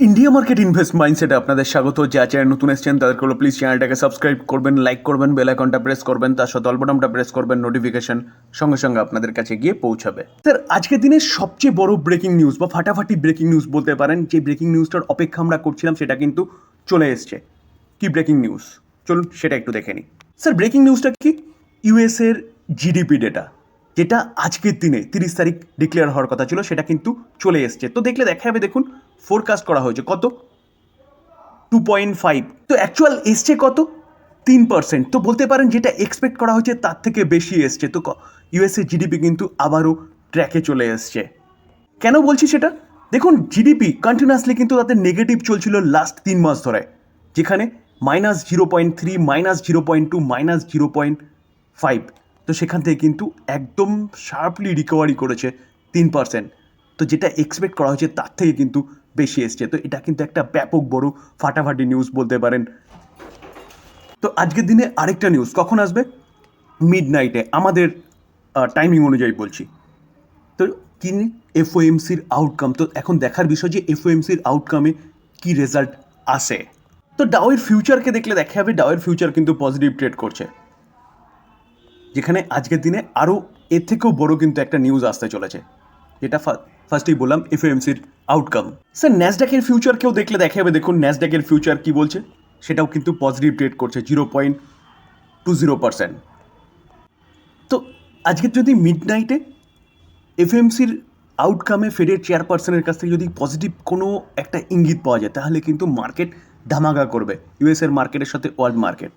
India market invest মাইন্ডসেটে আপনাদের স্বাগত। যা চ্যানেল নতুন এসেছেন, তাদেরকে হলো প্লিজ চ্যানেলটাকে সাবস্ক্রাইব করবেন লাইক করবেন বেল আইকনটা প্রেস করবেন, তার সাথে অল্পটামটা প্রেস করবেন নোটিফিকেশন সঙ্গে সঙ্গে আপনাদের কাছে গিয়ে পৌঁছাবে। স্যার আজকের দিনের সবচেয়ে বড় ব্রেকিং নিউজ বা ফাটাফাটি ব্রেকিং নিউজ বলতে পারেন, যে ব্রেকিং নিউজটার অপেক্ষা আমরা করছিলাম, সেটা কিন্তু চলে এসছে। কি ব্রেকিং নিউজ চলুন, সেটা একটু দেখে নিই। স্যার ব্রেকিং নিউজটা কি? ইউএসের জিডিপি ডেটা যেটা আজকের দিনে তিরিশ তারিখ ডিক্লেয়ার হওয়ার কথা ছিল, সেটা কিন্তু চলে এসছে। তো দেখলে দেখা যাবে দেখুন ফোরকাস্ট করা হয়েছে। কত? টু পয়েন্ট ফাইভ তো অ্যাকচুয়াল এসছে কত? তিন পার্সেন্ট তো বলতে পারেন যেটা এক্সপেক্ট করা হয়েছে তার থেকে বেশি এসছে। তো ইউএসএ জিডিপি কিন্তু আবারও ট্র্যাকে চলে এসছে। কেন বলছি সেটা? দেখুন জিডিপি কন্টিনিউয়াসলি কিন্তু তাদের নেগেটিভ চলছিল লাস্ট তিন মাস ধরে। যেখানে minus zero point three minus zero point two minus zero point five তো সেখান থেকে কিন্তু একদম শার্পলি রিকভারি করেছে তিন পার্সেন্ট তো যেটা এক্সপেক্ট করা হয়েছে তার থেকে কিন্তু বেশি এসছে। তো এটা কিন্তু একটা ব্যাপক বড় ফাটাফাটি নিউজ বলতে পারেন। তো আজকের দিনে আরেকটা নিউজ কখন আসবে? মিড নাইটে আমাদের টাইমিং অনুযায়ী বলছি। তো কি এফওএমসির আউটকাম তো এখন দেখার বিষয় যে এফওএমসির আউটকামে কি রেজাল্ট আসে। তো ডাওয়ের ফিউচারকে দেখলে দেখা যাবে ডাওয়ের ফিউচার কিন্তু পজিটিভ ট্রেড করছে। যেখানে আজকের দিনে আরও এর থেকেও বড় কিন্তু একটা নিউজ আসতে চলেছে। যেটা ফার্স্টেই বললাম এফএমসির আউটকাম স্যার ন্যাসডাকের ফিউচারকেও দেখলে দেখা যাবে দেখুন ন্যাসডাকের ফিউচার কি বলছে। সেটাও কিন্তু পজিটিভ ট্রেড করছে zero point two zero percent তো আজকে যদি মিড নাইটে এফএমসির আউটকামে ফেডের চেয়ারপারসনের কাছ থেকে যদি পজিটিভ কোনো একটা ইঙ্গিত পাওয়া যায়, তাহলে কিন্তু মার্কেট ধামাকা করবে। ইউএসের মার্কেটের সাথে ওয়ার্ল্ড মার্কেট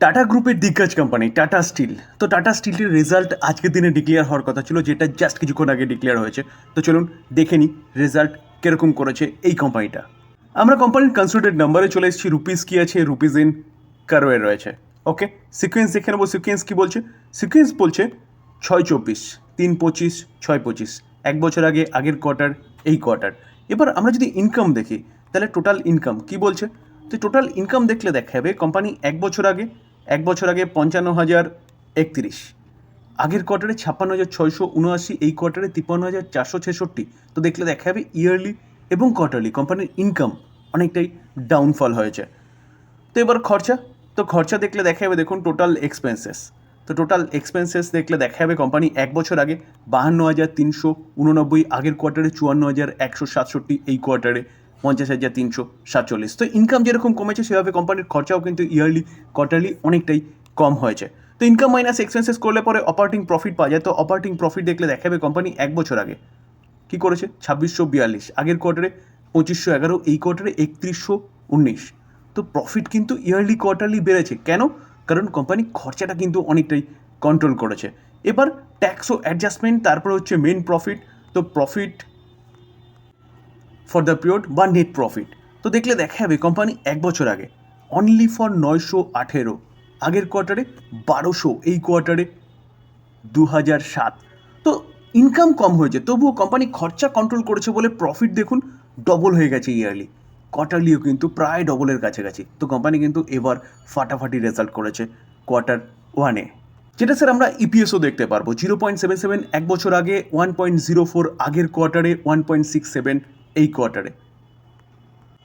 টাটা গ্রুপের দিগ্গজ কোম্পানি টাটা স্টিল তো টাটা স্টিলের রেজাল্ট আজকের দিনে ডিক্লেয়ার হওয়ার কথা ছিল, যেটা জাস্ট কিছুক্ষণ আগে ডিক্লেয়ার হয়েছে। তো চলুন দেখে নিই রেজাল্ট কীরকম করেছে এই কোম্পানিটা আমরা কোম্পানির কনসিডারেড নাম্বারে চলে এসেছি রুপিস কী আছে রুপিস ইন কারোয়ে রয়েছে। ওকে সিকোয়েন্স দেখে নেব সিকোয়েন্স কী বলছে? সিকোয়েন্স বলছে ছয় চব্বিশ, তিন পঁচিশ, ছয় পঁচিশ। এক বছর আগে, আগের কোয়ার্টার এই কোয়ার্টার এবার আমরা যদি ইনকাম দেখি, তাহলে টোটাল ইনকাম কি বলছে? তো টোটাল ইনকাম দেখলে দেখা যাবে কোম্পানি এক বছর আগে এক বছর আগে পঞ্চান্ন হাজার একত্রিশ। আগের কোয়ার্টারে ছাপ্পান্ন হাজার ছয়শো উনআশি, এই কোয়ার্টারে তিপ্পান্ন হাজার চারশো ছেষট্টি। তো দেখলে দেখা যাবে ইয়ারলি এবং কোয়ার্টারলি কোম্পানির ইনকাম অনেকটাই ডাউনফল হয়েছে। তো এবার খরচা, তো খরচা দেখলে দেখা যাবে, দেখুন টোটাল এক্সপেন্সেস তো টোটাল এক্সপেন্সেস দেখলে দেখা যাবে কোম্পানি এক বছর আগে বাহান্ন হাজার তিনশো উননব্বই, আগের কোয়ার্টারে চুয়ান্ন হাজার একশো সাতষট্টি, এই কোয়ার্টারে পঞ্চাশ হাজার, তিনশো, সাতচল্লিশ। তো ইনকাম যেরকম কমেছে, সেভাবে কোম্পানির খরচাও কিন্তু ইয়ারলি কোয়ার্টারলি অনেকটাই কম হয়েছে। তো ইনকাম মাইনাস এক্সপেন্সেস করলে পরে অপারেটিং প্রফিট পাওয়া যায়। তো অপারেটিং প্রফিট দেখলে দেখাবে কোম্পানি এক বছর আগে। কী করেছে? ছাব্বিশশো বিয়াল্লিশ। আগের কোয়ার্টারে পঁচিশশো এগারো, এই কোয়ার্টারে একত্রিশশো উনিশ। তো প্রফিট কিন্তু ইয়ারলি কোয়ার্টারলি বেড়েছে। কেন? কারণ কোম্পানি খরচাটা কিন্তু অনেকটাই কন্ট্রোল করেছে। এবার ট্যাক্স ও অ্যাডজাস্টমেন্ট তারপরে হচ্ছে মেন প্রফিট তো প্রফিট ফর দ্য পিরিয়ড বা নেট প্রফিট তো দেখলে দেখা যাবে কোম্পানি এক বছর আগে অনলি ফর নয়শো আঠেরো, আগের কোয়ার্টারে বারোশো, এই কোয়ার্টারে দু হাজার সাত। তো ইনকাম কম হয়েছে, তবুও কোম্পানি খরচা কন্ট্রোল করেছে বলে প্রফিট দেখুন ডবল হয়ে গেছে ইয়ারলি কোয়ার্টারলিও কিন্তু প্রায় ডবলের কাছাকাছি। তো কোম্পানি কিন্তু এবার ফাটাফাটি রেজাল্ট করেছে কোয়ার্টার ওয়ানে যেটা স্যার আমরা ইপিএসও দেখতে পারব। জিরো পয়েন্ট সেভেন সেভেন এক বছর আগে ওয়ান পয়েন্ট জিরো ফোর আগের কোয়ার্টারে ওয়ান পয়েন্ট সিক্স সেভেন এই কোয়ার্টারে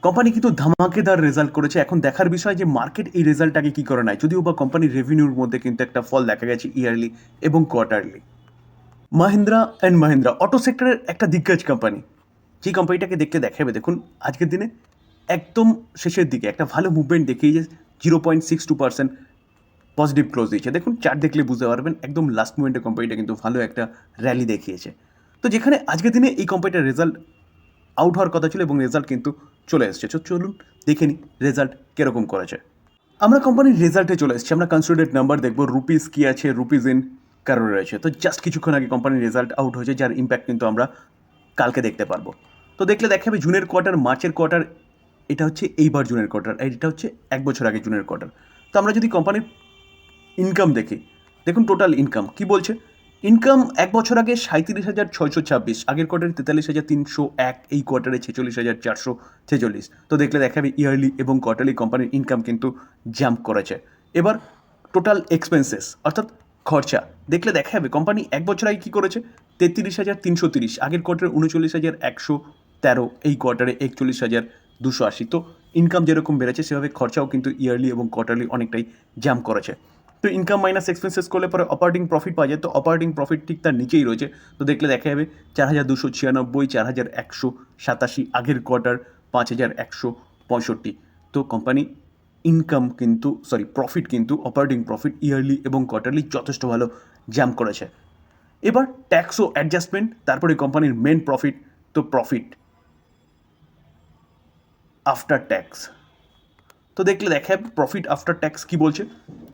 কোম্পানি কিন্তু ধামাকেদার রেজাল্ট করেছে। এখন দেখার বিষয় যে মার্কেট এই রেজাল্টটাকে কী করে নেয়? যদিও বা কোম্পানির রেভিনিউর মধ্যে কিন্তু একটা ফল দেখা গেছে ইয়ারলি এবং quarterly Mahindra and Mahindra auto সেক্টরের একটা দিগ্গজ কোম্পানি যে কোম্পানিটাকে দেখতে দেখাবে, দেখুন, আজকের দিনে একদম শেষের দিকে একটা ভালো মুভমেন্ট দেখিয়েছে zero point six two percent positive close দিয়েছে। দেখুন চার্ট দেখলে বুঝতে পারবেন, একদম লাস্ট মুমেন্টে কোম্পানিটা কিন্তু ভালো একটা র্যালি দেখিয়েছে। তো যেখানে আজকের দিনে এই কোম্পানিটার রেজাল্ট আউট হওয়ার কথা ছিল এবং রেজাল্ট কিন্তু চলে এসছে। চলুন দেখে নিই রেজাল্ট কীরকম করেছে। আমরা কোম্পানির রেজাল্টে চলে এসেছি। আমরা কনসিডারেড নাম্বার দেখব রুপিস কী আছে রুপিস ইন কারও রয়েছে। তো জাস্ট কিছুক্ষণ আগে কোম্পানির রেজাল্ট আউট হয়েছে, যার ইম্প্যাক্ট কিন্তু আমরা কালকে দেখতে পারব। তো দেখলে দেখা যাবে জুনের কোয়ার্টার মার্চের কোয়ার্টার এটা হচ্ছে এইবার জুনের কোয়ার্টার আর এটা হচ্ছে এক বছর আগে জুনের কোয়ার্টার তো আমরা যদি কোম্পানির ইনকাম দেখি, দেখুন টোটাল ইনকাম কি বলছে? ইনকাম এক বছর আগে সাঁত্রিশ হাজার ছয়শো ছাব্বিশ, আগের কোয়ার্টারে তেতাল্লিশ হাজার তিনশো এক, এই কোয়ার্টারে ছেচল্লিশ হাজার চারশো ছেচল্লিশ। তো দেখলে দেখাবে ইয়ারলি এবং কোয়ার্টারলি কোম্পানির ইনকাম কিন্তু জাম্প করেছে। এবার টোটাল এক্সপেন্সেস অর্থাৎ খরচা, দেখলে দেখা যাবে কোম্পানি এক বছর আগে কী করেছে? তেত্রিশ হাজার তিনশো তিরিশ, আগের কোয়ার্টারে উনচল্লিশ হাজার একশো তেরো, এই কোয়ার্টারে একচল্লিশ হাজার দুশো আশি। তো ইনকাম যেরকম বেড়েছে, সেভাবে খরচাও কিন্তু ইয়ারলি এবং কোয়ার্টারলি অনেকটাই জাম করেছে। তো ইনকাম মাইনাস এক্সপেন্সেস করলে পরে অপারেটিং প্রফিট পাওয়া যায়। তো অপারেটিং প্রফিট ঠিক তার নিচেই রয়েছে। তো দেখলে দেখা যাবে চার হাজার দুশো ছিয়ানব্বই, চার হাজার একশো সাতাশি, আগের কোয়ার্টার পাঁচ হাজার একশো পঁয়ষট্টি। তো কোম্পানি ইনকাম কিন্তু সরি প্রফিট কিন্তু অপারেটিং প্রফিট ইয়ারলি এবং কোয়ার্টারলি যথেষ্ট ভালো জাম করেছে। এবার ট্যাক্স ও অ্যাডজাস্টমেন্ট তারপরে কোম্পানির মেন প্রফিট তো প্রফিট আফটার ট্যাক্স তো দেখলে দেখা প্রফিট আফটার ট্যাক্স কি বলছে?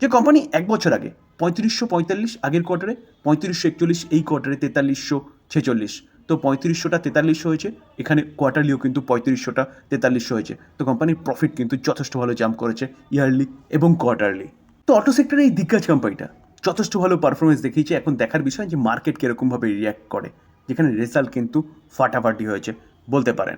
যে কোম্পানি এক বছর আগে পঁয়ত্রিশশো পঁয়তাল্লিশ, আগের কোয়ার্টারে পঁয়ত্রিশশো একচল্লিশ, এই কোয়ার্টারে তেতাল্লিশশো ছেচল্লিশ। তো পঁয়ত্রিশশোটা তেতাল্লিশশো হয়েছে, এখানে কোয়ার্টারলিও কিন্তু পঁয়ত্রিশশোটা তেতাল্লিশশো হয়েছে। তো কোম্পানির প্রফিট কিন্তু যথেষ্ট ভালো জাম্প করেছে ইয়ারলি এবং কোয়ার্টারলি তো অটো সেক্টরে এই দিগ্গজ কোম্পানিটা যথেষ্ট ভালো পারফরমেন্স দেখিয়েছে। এখন দেখার বিষয় যে মার্কেট কীরকমভাবে রিয়্যাক্ট করে, যেখানে রেজাল্ট কিন্তু ফাটাফাটি হয়েছে, বলতে পারেন।